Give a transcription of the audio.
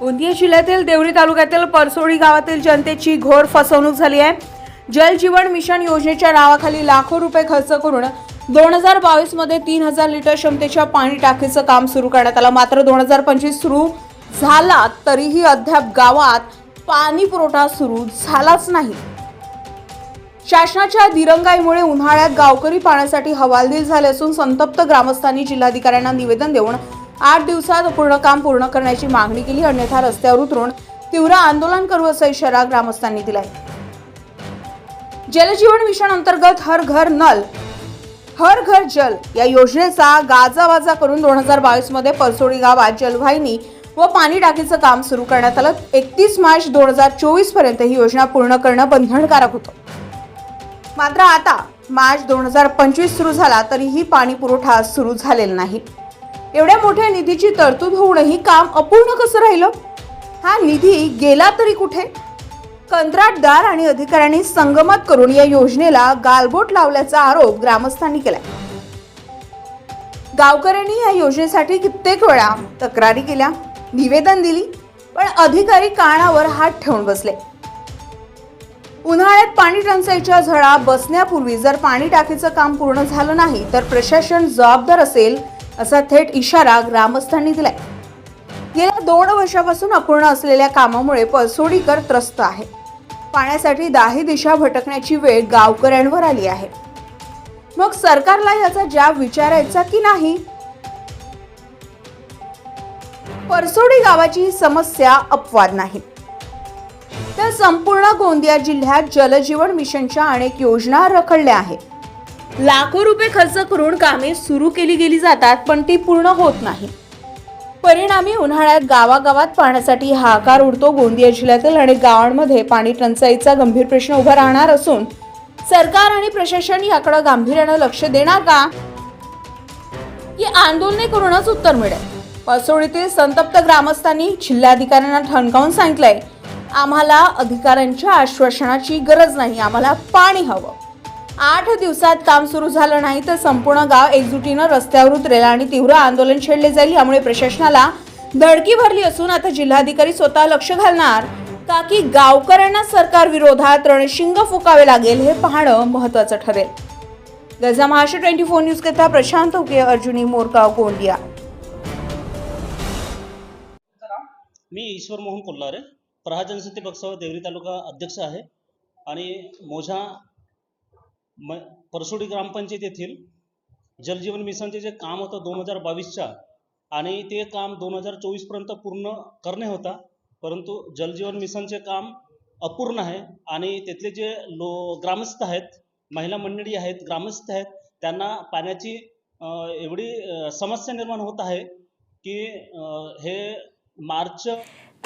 गोंदिया जिल्ह्यातील देवरी तालुक्यातील परसोडी गावातील जनतेची घोर फसवणूक झाली आहे. जल जीवन मिशन योजनेच्या नावाखाली लाखो रुपये खर्च करून दोन हजार बावीसमध्ये तीन हजार लिटर क्षमतेच्या पाणी टाकीचं काम सुरू करण्यात आलं. मात्र दोन हजार पंचवीस सुरू झाला तरीही अद्याप गावात पाणी पुरवठा सुरू झालाच नाही. शासनाच्या दिरंगाईमुळे उन्हाळ्यात गावकरी पाण्यासाठी हवालदिल झाले असून संतप्त ग्रामस्थांनी जिल्हाधिकाऱ्यांना निवेदन देऊन आठ दिवसात पूर्ण काम पूर्ण करण्याची मागणी केली अन्यथा रस्त्यावर उतरून तीव्र आंदोलन करू असा इशारा ग्रामस्थांनी दिलाय. जलजीवन मिशन अंतर्गत हर घर नल हर घर जल या योजनेचा गाजावाजा करून दोन हजार बावीसमध्ये परसोडी गावात जलवाहिनी व पाणी टाकीचं काम सुरू करण्यात आलं. एकतीस मार्च दोन हजार चोवीसपर्यंत ही योजना पूर्ण करणं बंधनकारक होतं. मात्र आता मार्च दोन हजार पंचवीस सुरू झाला तरीही पाणी पुरवठा सुरू झालेला नाही. एवढ्या मोठ्या निधीची तरतूद होऊनही काम अपूर्ण कसं राहिलं? हा निधी गेला तरी कुठे? कंत्राटदार आणि अधिकाऱ्यांनी संगमत करून या योजनेला गालबोट लावल्याचा आरोप ग्रामस्थांनी केलाय. गावकऱ्यांनी या योजनेसाठी कित्येक वेळा तक्रारी केल्या निवेदन दिली पण अधिकारी कानावर हात ठेवून बसले. उन्हाळ्यात पाणी टंचाईच्या झळा बसण्यापूर्वी जर पाणी टाकीचं काम पूर्ण झालं नाही तर प्रशासन जबाबदार असेल असा थेट इशारा ग्रामस्थांनी दिलाय. गेल्या दोन वर्षापासून अपूर्ण असलेल्या कामामुळे पळसोडीकर त्रस्त आहे. पाण्यासाठी दाही दिशा भटकण्याची वेळ गावकऱ्यांवर आली आहे. मग सरकारला याचा जाब विचारायचा की नाही? परसोडी गावाची ही समस्या अपवाद नाही. तर संपूर्ण गोंदिया जिल्ह्यात जलजीवन मिशनच्या अनेक योजना रखडल्या आहेत. लाखो रुपये खर्च करून कामे सुरू केली गेली जातात पण ती पूर्ण होत नाही. परिणामी उन्हाळ्यात गावागावात पाण्यासाठी हाकार उडतो. गोंदिया जिल्ह्यातील अनेक गावांमध्ये पाणी टंचाईचा गंभीर प्रश्न उभा राहणार असून सरकार आणि प्रशासन याकडे गांभीर्यानं लक्ष देणार का? की आंदोलने करूनच उत्तर मिळेल? पासोळीतील संतप्त ग्रामस्थांनी जिल्हाधिकाऱ्यांना ठणकावून सांगितलंय आम्हाला अधिकाऱ्यांच्या आश्वासनाची गरज नाही आम्हाला पाणी हवं. आठ दिवसात काम सुरू झालं नाही तर संपूर्ण गाव एकजुटीनं रस्त्यावर उतरेल आणि तीव्र आंदोलन छेडले जाईल यामुळे प्रशासनाला धडकी भरली असून आता जिल्हाधिकारी स्वतः लक्ष घालणार का की गावकऱ्यांना सरकार विरोधात रणशिंग फुकावे लागेल हे पाहणं महत्वाचं ठरेल. गजा महाराष्ट्र ट्वेंटी फोर न्यूज कथा प्रशांत उके अर्जुनी मोरगाव गोंदिया. मी ईश्वर मोहन कोल्हारे प्रहा जनशक्ती पक्षावर देवरी तालुका अध्यक्ष आहे आणि मोझा म परसोडी ग्रामपंचायत येथील जलजीवन मिशनचे जे काम होतं दोन हजार बावीसच्या आणि ते काम दोन हजार चोवीसपर्यंत पूर्ण करणे होता परंतु जलजीवन मिशनचे काम अपूर्ण आहे आणि तिथले जे लो ग्रामस्थ आहेत महिला मंडळी आहेत ग्रामस्थ आहेत त्यांना पाण्याची एवढी समस्या निर्माण होत आहे की हे मार्च